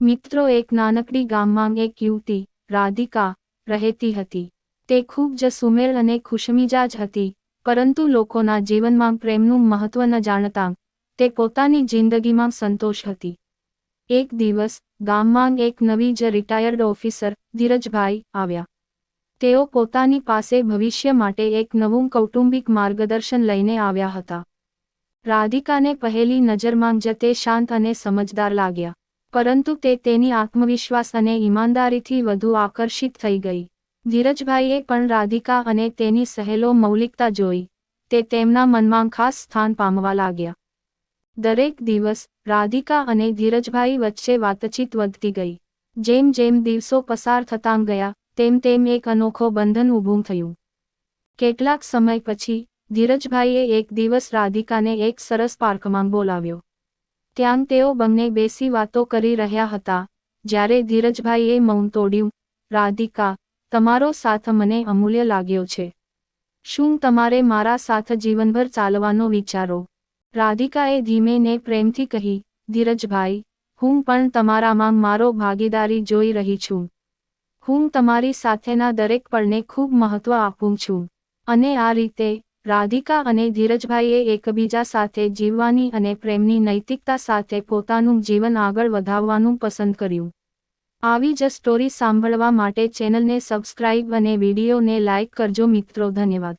મિત્રો એક નાનકડી ગામમાં એક યુવતી, રાધિકા, રહેતી હતી. તે ખૂબ જ સુમેળ અને ખુશમિજાજ હતી, પરંતુ લોકોના જીવનમાં પ્રેમનું મહત્વ ન જાણતા તે પોતાની જિંદગીમાં સંતોષ હતી. એક દિવસ, ગામમાં એક નવી જ રિટાયર્ડ ઓફિસર ધીરજભાઈ, આવ્યા. તેઓ પોતાની પાસે ભવિષ્ય માટે એક નવું કૌટુંબિક માર્ગદર્શન લઈને આવ્યા હતા. રાધિકાને પહેલી નજરમાં જ તે શાંત અને સમજદાર લાગ્યા. પરંતુ તે તેની આત્મવિશ્વાસ અને ઈમાનદારીથી વધુ આકર્ષિત થઈ ગઈ. ધીરજભાઈએ પણ રાધિકા અને તેની સહેલો મૌલિકતા જોઈ. તે તેમના મનમાં ખાસ સ્થાન પામવા લાગ્યા. દરેક દિવસ, રાધિકા અને ધીરજભાઈ વચ્ચે વાતચીત વધતી ગઈ. જેમ જેમ દિવસો પસાર થતાં ગયા, તેમ તેમ એક અનોખો બંધન ઊભું થયું. કેટલાક સમય પછી, ધીરજભાઈએ એક દિવસ રાધિકાને એક સરસ પાર્કમાં બોલાવ્યો. ત્યાં તેઓ બંને બેસી વાતો કરી રહ્યા હતા. જ્યારે ધીરજભાઈએ મૌન તોડ્યું, રાધિકા, તમારો સાથ મને અમૂલ્ય લાગ્યો છે. શું તમારે મારા સાથ જીવનભર ચાલવાનો વિચારો? રાધિકાએ ધીમે ને પ્રેમથી કહી, ધીરજભાઈ, હું પણ તમારામાં મારો ભાગીદારી જોઈ રહી છું. હું તમારી સાથેના દરેક પળને ખૂબ મહત્વ આપું છું. અને આ રીતે રાધિકા અને ધીરજભાઈએ એકબીજા સાથે જીવવાની અને પ્રેમની નૈતિકતા સાથે પોતાનું જીવન આગળ વધાવવાનું પસંદ કર્યું. આવી જ સ્ટોરી સાંભળવા માટે ચેનલને સબસ્ક્રાઇબ અને વિડીયોને લાઇક કરજો મિત્રો, ધન્યવાદ.